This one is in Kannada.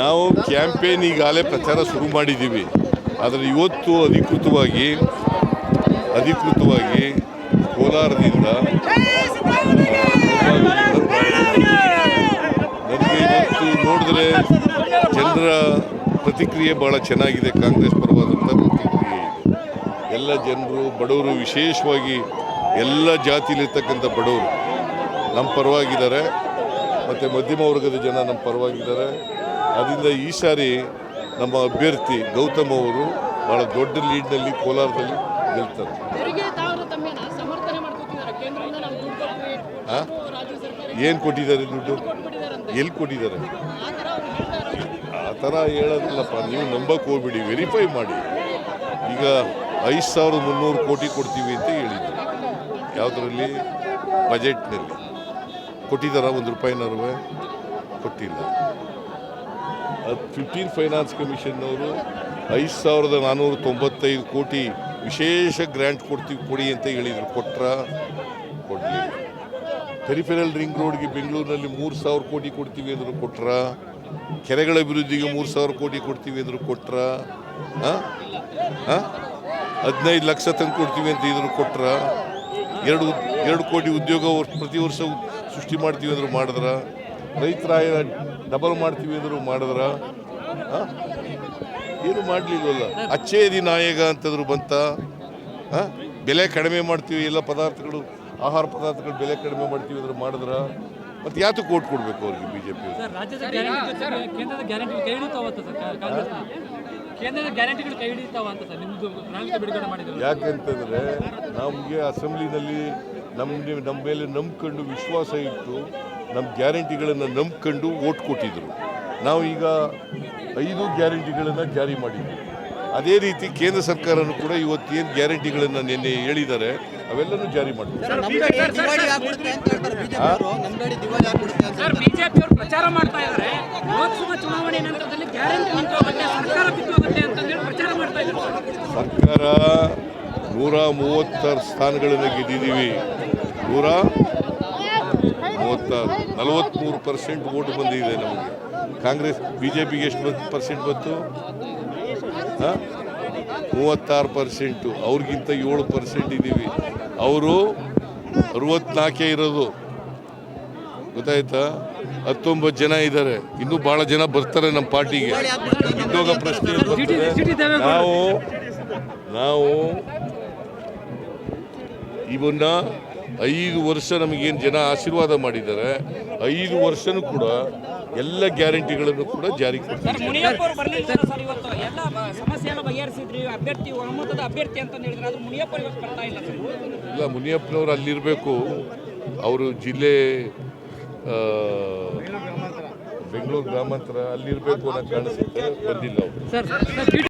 ನಾವು ಕ್ಯಾಂಪೇನ್ ಈಗಾಗಲೇ ಪ್ರಚಾರ ಶುರು ಮಾಡಿದ್ದೀವಿ. ಆದರೆ ಇವತ್ತು ಅಧಿಕೃತವಾಗಿ ಅಧಿಕೃತವಾಗಿ ಕೋಲಾರದಿಂದ ನನಗೆ ಇವತ್ತು ನೋಡಿದ್ರೆ ಜನರ ಪ್ರತಿಕ್ರಿಯೆ ಭಾಳ ಚೆನ್ನಾಗಿದೆ. ಕಾಂಗ್ರೆಸ್ ಪರವಾದಂಥ ಪ್ರತಿಕ್ರಿಯೆ ಇದೆ. ಎಲ್ಲ ಜನರು, ಬಡವರು, ವಿಶೇಷವಾಗಿ ಎಲ್ಲ ಜಾತಿಲಿರ್ತಕ್ಕಂಥ ಬಡವರು ನಮ್ಮ ಪರವಾಗಿದ್ದಾರೆ. ಮತ್ತು ಮಧ್ಯಮ ವರ್ಗದ ಜನ ನಮ್ಮ ಪರವಾಗಿದ್ದಾರೆ. ಅದರಿಂದ ಈ ಸಾರಿ ನಮ್ಮ ಅಭ್ಯರ್ಥಿ ಗೌತಮ್ ಅವರು ಭಾಳ ದೊಡ್ಡ ಲೀಡ್ನಲ್ಲಿ ಕೋಲಾರದಲ್ಲಿ ಗೆಲ್ತಾರೆ. ಏನು ಕೊಟ್ಟಿದ್ದಾರೆ ದುಡ್ಡು? ಎಲ್ಲಿ ಕೊಟ್ಟಿದ್ದಾರೆ? ಆ ಥರ ಅವ್ರು ಆ ಥರ ಹೇಳೋದಿಲ್ಲಪ್ಪ. ನೀವು ನಂಬಕ್ಕೆ ಹೋಗ್ಬಿಡಿ ವೆರಿಫೈ ಮಾಡಿ. ಈಗ ಐದು ಸಾವಿರದ ಮುನ್ನೂರು ಕೋಟಿ ಕೊಡ್ತೀವಿ ಅಂತ ಹೇಳಿದ್ರು. ಯಾವುದರಲ್ಲಿ? ಬಜೆಟ್ನಲ್ಲಿ. ಕೊಟ್ಟಿದ್ದಾರ? ಒಂದು ರೂಪಾಯಿನೂ ಕೊಟ್ಟಿಲ್ಲ. ಅದು ಫಿಫ್ಟೀನ್ ಫೈನಾನ್ಸ್ ಕಮಿಷನ್ನವರು ಐದು ಸಾವಿರದ ನಾನ್ನೂರ ತೊಂಬತ್ತೈದು ಕೋಟಿ ವಿಶೇಷ ಗ್ರ್ಯಾಂಟ್ ಕೊಡ್ತೀವಿ, ಕೊಡಿ ಅಂತ ಹೇಳಿದರು. ಕೊಟ್ರ? ಕೊಡಲಿ ಪೆರಿಫೆರಲ್ ರಿಂಗ್ ರೋಡ್ಗೆ ಬೆಂಗಳೂರಿನಲ್ಲಿ ಮೂರು ಸಾವಿರ ಕೋಟಿ ಕೊಡ್ತೀವಿ ಅಂದರು ಕೊಟ್ರ? ಕೆರೆಗಳ ಅಭಿವೃದ್ಧಿಗೆ ಮೂರು ಸಾವಿರ ಕೋಟಿ ಕೊಡ್ತೀವಿ ಅಂದರು ಕೊಟ್ರ? ಹದಿನೈದು ಲಕ್ಷ ತಂದು ಕೊಡ್ತೀವಿ ಅಂತ ಇದ್ರು ಕೊಟ್ರ? ಎರಡು ಎರಡು ಕೋಟಿ ಉದ್ಯೋಗ ಪ್ರತಿ ವರ್ಷ ಸೃಷ್ಟಿ ಮಾಡ್ತೀವಿ ಅಂದರೂ ಮಾಡಿದ್ರೆ? ರೈತರ ಡಬಲ್ ಮಾಡ್ತೀವಿ ಅಂದರೂ ಮಾಡಿದ್ರೆ? ಏನು ಮಾಡಲಿಲ್ವಲ್ಲ ಅಚ್ಚೇದಿ ನಾಯಕ ಅಂತಂದ್ರು ಬಂತ? ಬೆಲೆ ಕಡಿಮೆ ಮಾಡ್ತೀವಿ ಎಲ್ಲ ಪದಾರ್ಥಗಳು ಆಹಾರ ಪದಾರ್ಥಗಳು ಬೆಲೆ ಕಡಿಮೆ ಮಾಡ್ತೀವಿ ಅಂದ್ರೆ ಮಾಡಿದ್ರೆ? ಮತ್ತೆ ಯಾತು ಕೋಟ್ ಕೊಡಬೇಕು ಅವ್ರಿಗೆ ಬಿ ಜೆ ಪಿ ಯಾಕೆಂತಂದರೆ ನಮಗೆ ಅಸೆಂಬ್ಲಿನಲ್ಲಿ ನಮಗೆ ನಮ್ಮ ಮೇಲೆ ನಂಬ್ಕೊಂಡು ವಿಶ್ವಾಸ ಇಟ್ಟು ನಮ್ಮ ಗ್ಯಾರಂಟಿಗಳನ್ನು ನಂಬ್ಕೊಂಡು ಓಟ್ ಕೊಟ್ಟಿದ್ರು. ನಾವು ಈಗ ಐದು ಗ್ಯಾರಂಟಿಗಳನ್ನು ಜಾರಿ ಮಾಡಿದ್ವಿ. ಅದೇ ರೀತಿ ಕೇಂದ್ರ ಸರ್ಕಾರನೂ ಕೂಡ ಇವತ್ತೇನು ಗ್ಯಾರಂಟಿಗಳನ್ನು ನಿನ್ನೆ ಹೇಳಿದ್ದಾರೆ ಅವೆಲ್ಲನೂ ಜಾರಿ ಮಾಡ್ತಾರೆ ನಮ್ ಗಾಡಿ ದಿವಾಳಿ ಆಗ್ಬಿಡುತ್ತೆ ಅಂತ ಹೇಳ್ತಾರೆ. ಬಿಜೆಪಿ ಅವರು. ನಮ್ ದಿವಾಳಿ ಆಗ್ಬಿಡುತ್ತೆ ಅಂತ ಸರ್ ಬಿಜೆಪಿ ಅವರು ಪ್ರಚಾರ ಮಾಡ್ತಾ ಇದ್ದಾರೆ. ಲೋಕಸಭಾ ಚುನಾವಣೆ ನಂತರದಲ್ಲಿ ಗ್ಯಾರಂಟಿ ನಿಂತೋಗುತ್ತೆ ಸರ್ಕಾರ ನೂರ ಮೂವತ್ತಾರು ಸ್ಥಾನಗಳನ್ನು ಗೆದ್ದಿದ್ದೀವಿ ನೂರ ಮೂವತ್ತಾರು ನಲವತ್ತ್ಮೂರು ಪರ್ಸೆಂಟ್ ಓಟ್ ಬಂದಿದೆ ನಮಗೆ ಕಾಂಗ್ರೆಸ್ ಬಿ ಜೆ ಪಿಗೆ ಎಷ್ಟು ಪರ್ಸೆಂಟ್ ಬಂತು ಹಾಂ ಮೂವತ್ತಾರು ಪರ್ಸೆಂಟು ಅವ್ರಿಗಿಂತ ಏಳು ಪರ್ಸೆಂಟ್ ಇದ್ದೀವಿ ಅವರು ಅರವತ್ನಾಲ್ಕೇ ಇರೋದು ಗೊತ್ತಾಯ್ತಾ ಹತ್ತೊಂಬತ್ತು ಜನ ಇದ್ದಾರೆ ಇನ್ನೂ ಭಾಳ ಜನ ಬರ್ತಾರೆ ನಮ್ಮ ಪಾರ್ಟಿಗೆ ಉದ್ಯೋಗ ಪ್ರಶ್ನೆ? ನಾವು ನಾವು ಇವನ್ನ ಐದು ವರ್ಷ ನಮಗೇನು ಜನ ಆಶೀರ್ವಾದ ಮಾಡಿದ್ದಾರೆ. ಐದು ವರ್ಷನೂ ಕೂಡ ಎಲ್ಲ ಗ್ಯಾರಂಟಿಗಳನ್ನು ಕೂಡ ಜಾರಿ ಕೊಡ್ತೀವಿ. ಮುನಿಯಪ್ಪ ಅವರು ಬರ್ಲಿಲ್ಲ ಸರ್ ಇವತ್ತು? ಎಲ್ಲ ಬ- ಬಗೆಹರಿಸಿದ್ರಿ. ಅಭ್ಯರ್ಥಿ ಒಮ್ಮತದ ಅಭ್ಯರ್ಥಿ ಅಂತ ಹೇಳಿದ್ರೆ ಆದ್ರೆ ಮುನಿಯಪ್ಪ ಇವತ್ತು ಬರ್ತಾ ಇಲ್ಲ ಮುನಿಯಪ್ಪನವರು ಇಲ್ಲ ಮುನಿಯಪ್ಪನವ್ರು ಅಲ್ಲಿರಬೇಕು. ಅವರು ಜಿಲ್ಲೆ ಬೆಂಗಳೂರು ಗ್ರಾಮಾಂತರ ಅಲ್ಲಿರಬೇಕು ಅನ್ನೋ ಕಾಣಿಸುತ್ತೆ ಬಂದಿಲ್ಲ ಅವರು. Sir sir